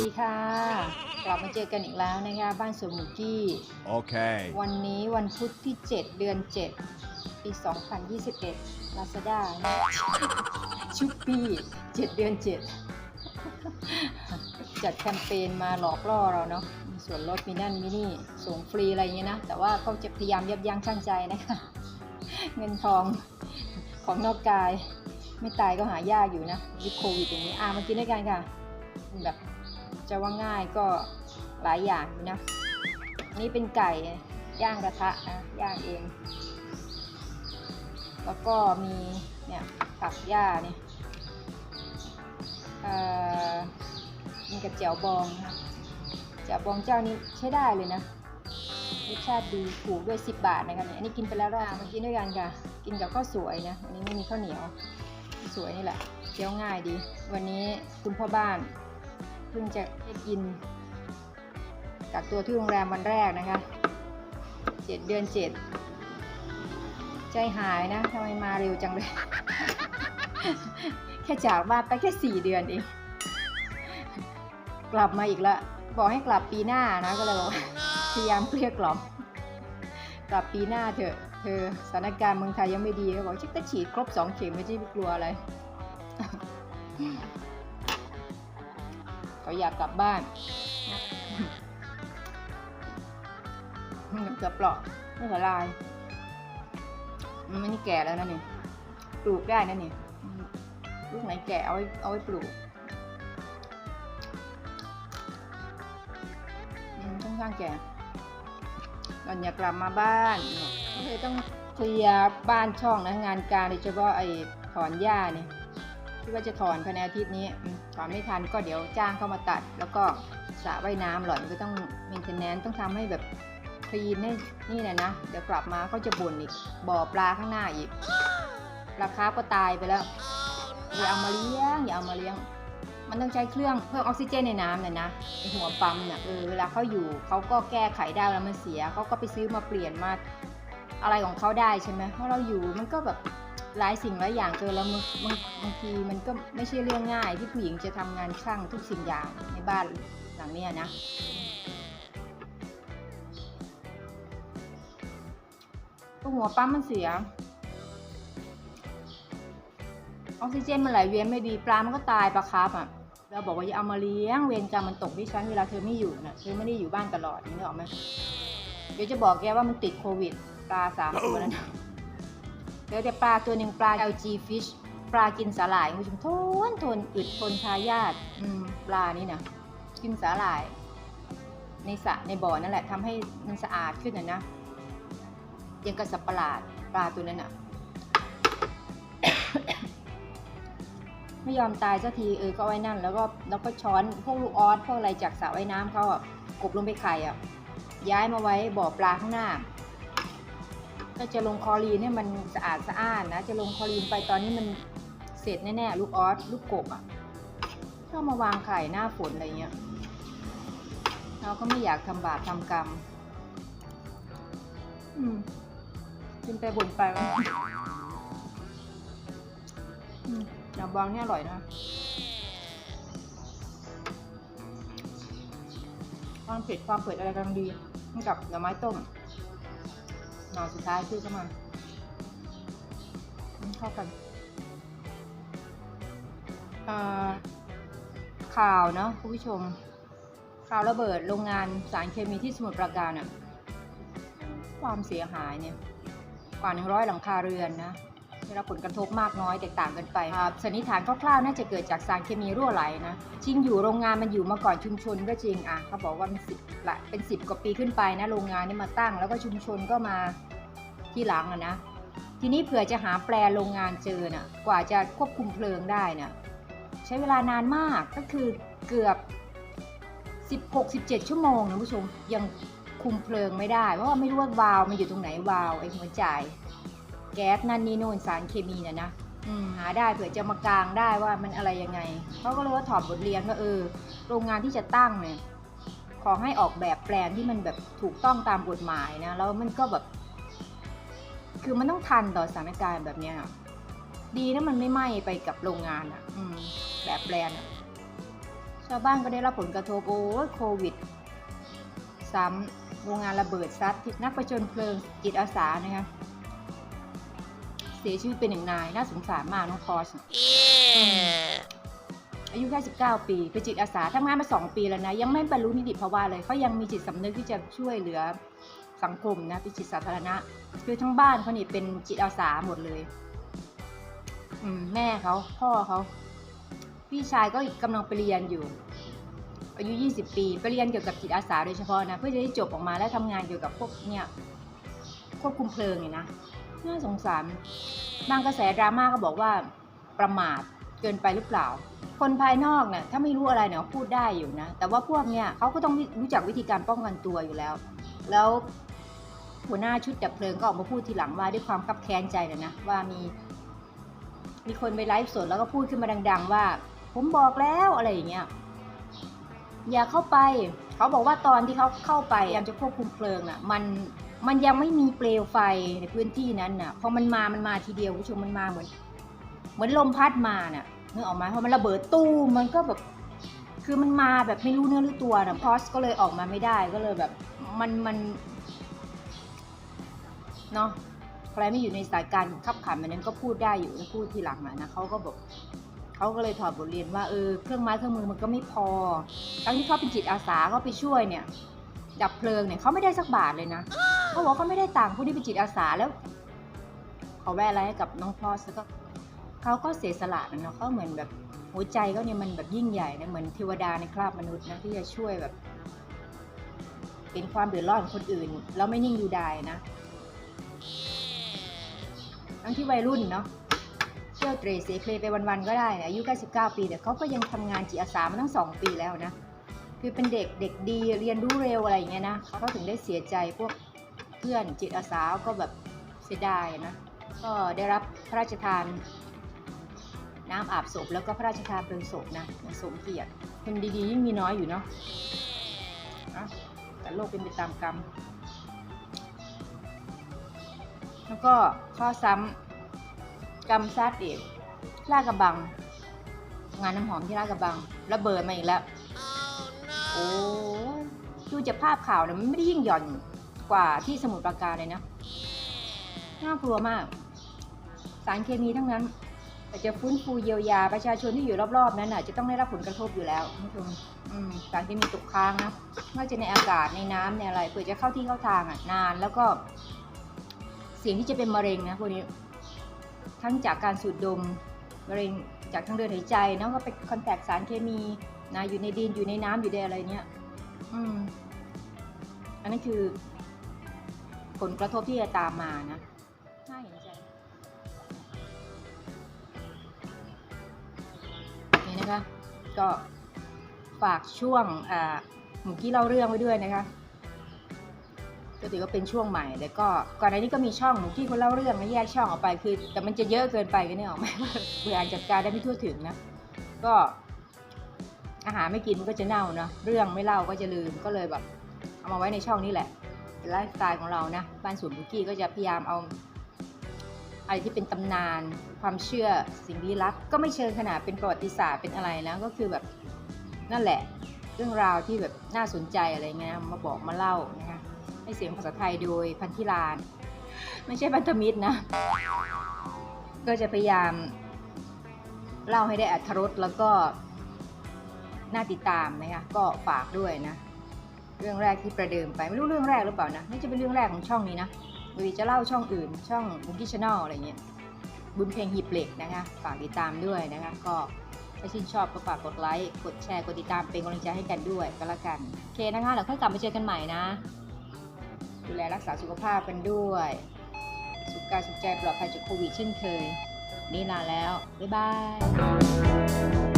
ดีค่ะ กลับมาเจอกันอีกแล้วนะคะ บ้านสวนหมูกี้ Okay. วันนี้วันพุธที่ 7 เดือน 7 ปี 2021 Lazada นะชุปปี้ 7 เดือน 7 จัดแคมเปญมาหลอกล่อเราเนาะมีส่วนลดมีนั่นมีนี่ส่งฟรีอะไรอย่างเงี้ยนะ แต่ว่าเขาจะพยายามยับยั้งชั่งใจนะคะ เงินทองของนอกกาย ไม่ตายก็หายากอยู่นะยุคโควิดอย่างนี้อะมากินด้วยกันค่ะแบบ จะว่าง่ายก็หลายอย่างอยู่นะนนี้เป็นไก่ย่างกระทะนะย่างเอง แล้วก็มีเนี่ยผักหญ้าเนี่ยมีกระเจียวบองนะคะเจียวบองเจ้านี้ใช้ได้เลยนะรสชาติดีถูกด้วย 10 บาทนะครับเนี่ยอันนี้กินไปแล้วรอบมากินด้วยกันค่ะ กินกับข้าวสวยนะอันนี้ไม่มีข้าวเหนียว สวยนี่แหละเคี้ยวง่ายดี วันนี้คุณพ่อบ้าน เพิ่งจะได้กินกักตัวที่โรงแรมวันแรกนะคะเจ็ดเดือนเจ็ดใจหายนะทำไมมาเร็วจังเลย แค่จากบ้านไปแค่สี่เดือนเอง กลับมาอีกล้วบอกให้กลับปีหน้านะก็เลยบอกพยายามเกลี้ยกล่อมกลับปีหน้าเถอะเธอสถานการณ์เมืองไทยยังไม่ดีก็บอกชิคก็ฉีดครบสองเข็มไม่ใช่กลัวอะไร เขาอยากกลับบ้านมันเกือบเปราะไม่ละลาย มันไม่นี่แก่แล้วนะนี่ปลูกได้นะนี่ลูกไหนแก่เอาไว้เอาไว้ปลูกอืมต้องข้างแก่ก่อนอยากกลับมาบ้านก็เลยต้องเคลียร์บ้านช่องนะงานการโดยเฉพาะไอ้ถอนหญ้าเนี่ย ที่ว่าจะถอนภายในอาทิตย์นี้ถอนไม่ทันก็เดี๋ยวจ้างเข้ามาตัด แล้วก็สระว่ายน้ำหล่อนก็ต้องมนเทนแนนต้องทำให้แบบคลีนให้นี่แหละนะ เดี๋ยวกลับมาก็จะบ่นอีกบ่อปลาข้างหน้าอีกปลาคาก็ตายไปแล้ว อย่าเอามาเลี้ยง อย่าเอามาเลี้ยง มันต้องใช้เครื่องเพิ่มออกซิเจนในน้ำเนี่ยนะหัวปั๊มเนี่ยเออเวลาเขาอยู่เขาก็แก้ไขได้แล้วมันเสียเขาก็ไปซื้อมาเปลี่ยนมาอะไรของเขาได้ใช่ไหมเพราะเราอยู่มันก็แบบ หลายสิ่งหลายอย่างเจอแล้วบางบางทีมันก็ไม่ใช่เรื่องง่ายที่ผู้หญิงจะทำงานช่างทุกสิ่งอย่างในบ้านหลังเนี้ยนะก็หัวปั๊มมันเสียออกซิเจนมันไหลเวียนไม่ดีปลา มันก็ตายปลาคาร์ฟอะเราบอกว่าอย่าเอามาเลี้ยงเวรกรรมมันตกที่ฉันเวลาเธอไม่อยู่นะเธอไม่ได้อยู่บ้านตลอดนี่หรอกไหมเดี๋ยวจะบอกแกว่ามันติดโควิดปลาสามตัวนั้น เดี๋ยวแต่ปลาตัวหนึ่งปลา LG fish ปลากินสาหร่ายคุณผู้ชมทนทนอึดทนทายาทปลานี่นะกินสาหร่าย ในสระในบ่อนั่นแหละทำให้มันสะอาดขึ้นนะนะยังกระสับประหลาดปลาตัวนั้นอะไม่ยอมตายสักทีเออก็เอาไว้นั่น แล้วก็แล้วก็ช้อนพวกลูกออสพวกอะไรจากสระว่ายน้ำเขาอะกบลงไปไข่อะย้ายมาไว้บ่อปลาข้างหน้า ก็จะลงคอรีนให้มันสะอาดสะอ้านนะ จะลงคอรีนไปตอนนี้มันเสร็จแน่ๆ ลูกออสลูกกบอะเข้ามาวางไข่หน้าฝนอะไรเงี้ย เราก็ไม่อยากทำบาปทำกรรม อืมกินไปบ่นไปอืมยำบองเนี่ยอร่อยนะความเผ็ดความเผ็ดอะไรกำลังดีกับหน่อไม้ต้ม หน่อสุดท้ายซื้อเข้ามาเข้ากันอ่าข่าวเนาะคุณผู้ชม ข่าวระเบิดโรงงานสารเคมีที่สมุทรปราการอะความเสียหายเนี่ยกว่า 100 หลังคาเรือนนะได้รับผลกระทบมากน้อยแตกต่างกันไปอ่าสันนิษฐานคร่าวๆน่าจะเกิดจากสารเคมีรั่วไหลนะจริงอยู่โรงงานมันอยู่มาก่อนชุมชนก็จริงอะเขาบอกว่ามันสิบละเป็นสิบกว่าปีขึ้นไปนะโรงงานนี่มาตั้ง แล้วก็ชุมชนก็มา ที่หลังอะนะทีนี้เผื่อจะหาแปลโรงงานเจอน่ะกว่าจะควบคุมเพลิงได้น่ะใช้เวลานานมากก็คือเกือบ 16-17 ชั่วโมงนะผู้ชมยังคุมเพลิงไม่ได้ เพราะว่าไม่รู้ว่าวาล์วมันอยู่ตรงไหนวาล์วไอ้หัวใจแก๊สนั่นนี่โน่นสารเคมีน่ะนะอืมหาได้เผื่อจะมากลางได้ว่ามันอะไรยังไงเขาก็เลยว่าถอดบทเรียนว่าเออ โรงงานที่จะตั้งเนี่ยขอให้ออกแบบแปลนที่มันแบบถูกต้องตามกฎหมายนะแล้วมันก็แบบ คือมันต้องทันต่อสถานการณ์แบบเนี้ยอะดีนะมันไม่ไหม้ไปกับโรงงานอะ อืม แบบแปลนอะชาวบ้านก็ได้รับผลกระทบโอ้ยโควิด ซ้ำโรงงานระเบิดซัดที่นักประจนเพลิงจิตอาสานะคะเสียชีวิตเป็นหนึ่งนาย น่าสงสารมากน้องพอสอายุแค่19 ปีเป็นจิตอาสาทำงานมา 2 ปีแล้วนะ ยังไม่บรรลุนิติภาวะเลยเขายังมีจิตสำนึกที่จะช่วยเหลือ สังคมนะเป็นจิตสาธารณะ คือทั้งบ้านเขานี่เป็นจิตอาสาหมดเลย อืม แม่เขาพ่อเขาพี่ชายก็กำลังไปเรียนอยู่ อายุ 20 ปีไปเรียนเกี่ยวกับจิตอาสาโดยเฉพาะนะ เพื่อจะได้จบออกมาแล้วทำงานเกี่ยวกับพวกเนี่ยควบคุมเพลิงเนี่ยนะน่าสงสารบางกระแสดราม่าก็บอกว่าประมาทเกินไปหรือเปล่า คนภายนอกเนี่ยถ้าไม่รู้อะไรเนี่ยพูดได้อยู่นะ แต่ว่าพวกเนี่ยเขาก็ต้องรู้จักวิธีการป้องกันตัวอยู่แล้ว แล้ว หัวหน้าชุดดับเพลิงก็ออกมาพูดทีหลังว่าด้วยความคับแค้นใจเลยนะว่ามี มีคนไปไลฟ์สดแล้วก็พูดขึ้นมาดัง ๆ ว่า ผมบอกแล้วอะไรอย่างเงี้ยอย่าเข้าไป เขาบอกว่าตอนที่เขาเข้าไปพยายามจะควบคุมเพลิงอะ มันมันยังไม่มีเปลวไฟในพื้นที่นั้นน่ะพอมันมามันมาทีเดียวคุณผู้ชมมันมาเหมือน เหมือนลมพัดมาน่ะนึกออกไหมพอมันระเบิดตู้มมันก็แบบ คือมันมาแบบไม่รู้เนื้อรู้ตัวนะพอสก็เลยออกมาไม่ได้ก็เลยแบบ มันมัน เนาะใครไม่อยู่ในสายการขับขันแบบนั้นก็พูดได้อยู่นะพูดทีหลังอะนะเขาก็บอกเขาก็เลยถอดบทเรียนว่าเออเครื่องไม้เครื่องมือมันก็ไม่พอทั้งที่เขาเป็นจิตอาสาเขาไปช่วยเนี่ย ดับเพลิงเนี่ยเขาไม่ได้สักบาทเลยนะเขาบอกเขาไม่ได้ต่างค์ผู้ที่เป็นจิตอาสาแล้วเขาแวะอะไรให้กับน้องพอสแล้วก็เขาก็เสียสละนะเนาะเขาเหมือนแบบหัวใจเขาเนี่ยมันแบบยิ่งใหญ่นะเหมือนเทวดาในคราบมนุษย์นะที่จะช่วยแบบ เป็นความเดือดร้อนของคนอื่น แล้วไม่นิ่งดูดายนะ ทั้งที่วัยรุ่นเนาะเที่ยวเตรเสเพลไปวันๆก็ได้อายุแค่19 ปีแต่เขาก็ยังทำงานจิตอาสามาตั้ง 2 ปีแล้วนะคือเป็นเด็กเด็กดีเรียนรู้เร็วอะไรอย่างเงี้ยนะเขาถึงได้เสียใจพวกเพื่อนจิตอาสาก็แบบเสียดายนะก็ได้รับพระราชทานน้ำอาบศพแล้วก็พระราชทานเพลิงศพนะสมเกียรติคนดีๆยิ่งมีน้อยอยู่เนาะอะแต่โลกเป็นไปตามกรรม ก็ข้อซ้ำกำซัดอีกลากระบัง งานน้ำหอมที่ลาดกระบังระเบิดมาอีกแล้ว โอ้ดูจากภาพข่าวเนี่ยมันไม่ได้ยิ่งหย่อนกว่าที่สมุทรปราการเลยนะน่ากลัวมาก สารเคมีทั้งนั้นแต่จะฟื้นฟูเยียวยาประชาชนที่อยู่รอบๆ นั้นน่ะจะต้องได้รับผลกระทบอยู่แล้วคุณผู้ชมสารเคมีตกค้างนะไม่ว่าจะในอากาศในน้ำในอะไรเพื่อจะเข้าที่เข้าทางอะนานแล้วก็ เสี่ยงที่จะเป็นมะเร็งนะพวกนี้ ทั้งจากการสูดดมมะเร็งจากทางเดินหายใจนะก็เป็นคอนแทคสารเคมีนะอยู่ในดินอยู่ในน้ำอยู่ในอะไรเนี่ยอืมอันนั้นคือ ผลกระทบที่จะตามมานะน่าเห็นใจนี่นะคะ ก็ฝากช่วงอ่าหมูกี้เล่าเรื่องไว้ด้วยนะคะ ก็ถือว่าเป็นช่วงใหม่แล้วก็ก่อนหน้านี้ก็มีช่องหมูกี้คนเล่าเรื่องนะแยกช่องออกไปคือ แต่มันจะเยอะเกินไปกันเนี่ยหรอกไหมบื่ออ่านจัดการได้ไม่ทั่วถึงนะก็อาหารไม่กินมันก็จะเน่าเนาะเรื่องไม่เล่าก็จะลืมก็เลยแบบเอามาไว้ในช่องนี้แหละเป็นไลฟ์สไตล์ของเรานะบ้านสวนบุกี้ก็จะพยายามเอาอะไรที่เป็นตำนานความเชื่อสิ่งลี้ลับ ก็ไม่เชิงขนาดเป็นประวัติศาสตร์เป็นอะไรนะก็คือแบบนั่นแหละ เรื่องราวที่แบบน่าสนใจอะไรเงี้ยมาบอกมาเล่านะคะ เสียงภาษาไทยโดยพันธิลาน ไม่ใช่พันธมิตรนะ ก็จะพยายามเล่าให้ได้อัธรสแล้วก็น่าติดตามนะคะก็ฝากด้วยนะ เรื่องแรกที่ประเดิมไปไม่รู้เรื่องแรกหรือเปล่านะนี่จะเป็นเรื่องแรกของช่องนี้นะบางทีจะเล่าช่องอื่น ช่องบุกี้ชาแนลอะไรเงี้ยบุญเพลงหีบเหล็กนะคะฝากติดตามด้วยนะคะก็ถ้าชื่นชอบก็ฝากกดไลค์ กดแชร์ กดติดตามเป็นกำลังใจให้กันด้วยก็แล้วกัน โอเคนะคะเดี๋ยวค่อยกลับมาเจอกันใหม่นะ ดูแลรักษาสุขภาพกันด้วย สุขกายสุขใจปลอดภัยจากโควิดเช่นเคย นี่ลาแล้ว บ๊ายบาย